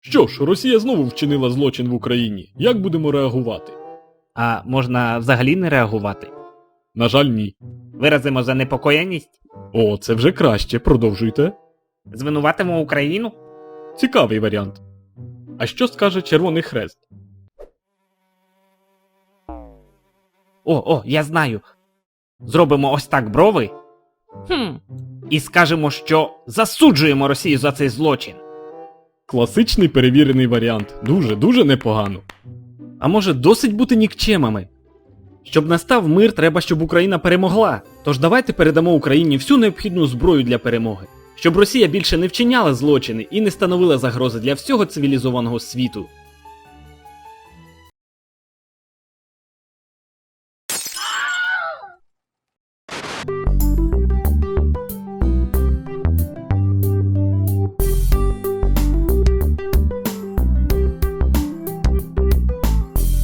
Що ж, Росія знову вчинила злочин в Україні. Як будемо реагувати? А можна взагалі не реагувати? На жаль, ні. Виразимо занепокоєність? О, це вже краще. Продовжуйте. Звинуватимо Україну? Цікавий варіант. А що скаже Червоний Хрест? О, о, я знаю. Зробимо ось так брови. Хм. І скажемо, що засуджуємо Росію за цей злочин. Класичний перевірений варіант. Дуже, дуже непогано. А може досить бути нікчемами? Щоб настав мир, треба, щоб Україна перемогла. Тож давайте передамо Україні всю необхідну зброю для перемоги, щоб Росія більше не вчиняла злочини і не становила загрози для всього цивілізованого світу.